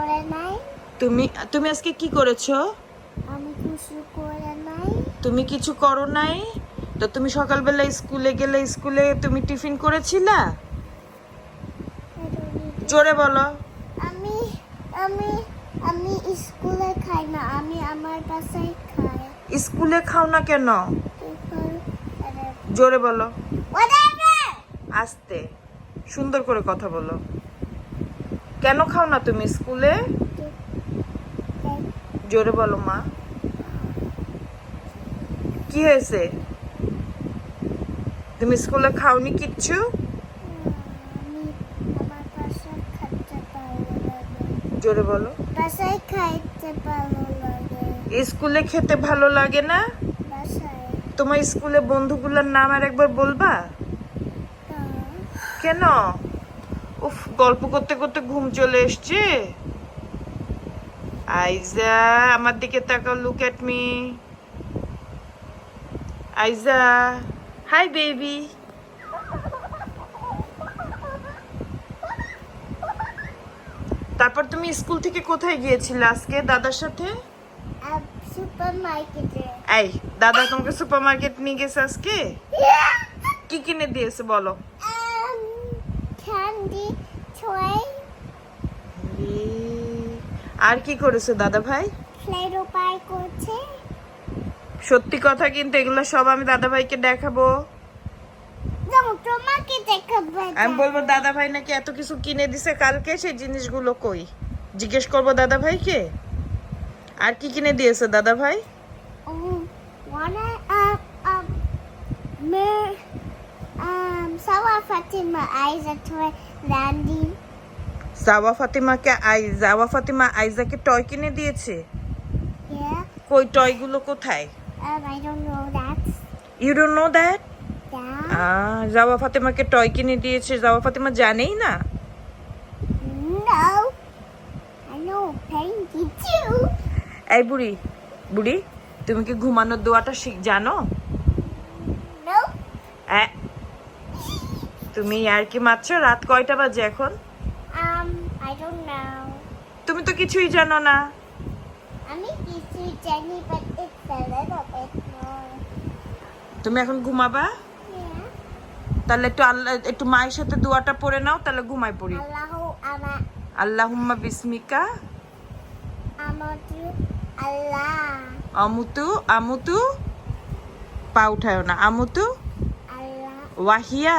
করে নাই। তুমি তুমি আজকে কি করেছ? আমি কিছু করে নাই। তুমি কিছু করো নাই? তো তুমি সকালবেলা স্কুলে গেলে স্কুলে তুমি টিফিন করেছিলা. জোরে বলো। আমি আমি আমি স্কুলে খাই না আমি আমার বাসায় খাই। স্কুলে খাও না কেন? জোরে বলো। আস্তে সুন্দর করে কথা বলো। কেন খাও না তুমি স্কুলে? জোরে বলো মা। কি হয়েছে? তুমি স্কুলে খাওনি কিচ্ছু? জোরে বলো। স্কুলে খেতে ভালো লাগে না? তোমার স্কুলে বন্ধুগুলোর নাম আর একবার বলবা? কেন? উফ গল্প করতে করতে ঘুম চলে এসছে। আইজা আমার দিকে তাকাও look at me Aiza. Hi baby তারপর তুমি স্কুল থেকে কোথায় গিয়েছিলে আজকে দাদার সাথে? এই দাদা তোমাকে সুপার মার্কেট নিয়ে গেছে আজকে? কি কিনে দিয়েছে বলো? আর কি করেছে দাদা ভাই? করছে। সত্যি কথা কিন্তু এগুলো সব আমি দাদা ভাইকে দেখাবো। আমি বলব দাদা ভাই নাকি এত কিছু কিনে দিছে কালকে সেই জিনিসগুলো কই? জিজ্ঞেস করব দাদা ভাইকে। আর কি কিনে দিয়েছে দাদা ভাই Oh, wanna um um mer um Sawa Fatima toy landing. ফাতিমাকে আই জাওয়া ফাতিমা আইজাকে টয় কিনে দিয়েছে Yeah. কই টয়গুলো কোথায় Um I don't know that. You don't know that Yeah. জাওয়া ফাতিমাকে টয় কিনে দিয়েছে জাওয়া ফাতিমা জানেই না No. I know painting too. এই বুড়ি বুড়ি তুমি কি ঘুমানোর দোয়াটা শিখ জানো No. অ্যাঁ, তুমি আর কি মারছো রাত কয়টা বাজে এখন? Um তুমি তো কিছুই জানো না। bit তুমি এখন ঘুমাবা? তাহলে একটু আল্লাহ একটু মায়ের সাথে দোয়াটা পড়ে নাও তাহলে ঘুমাই পড়ি। আল্লাহুম্মা বিসমিকা। আমুতু আমুতু পা উঠায় না। আমুতু? ওয়াহিয়া.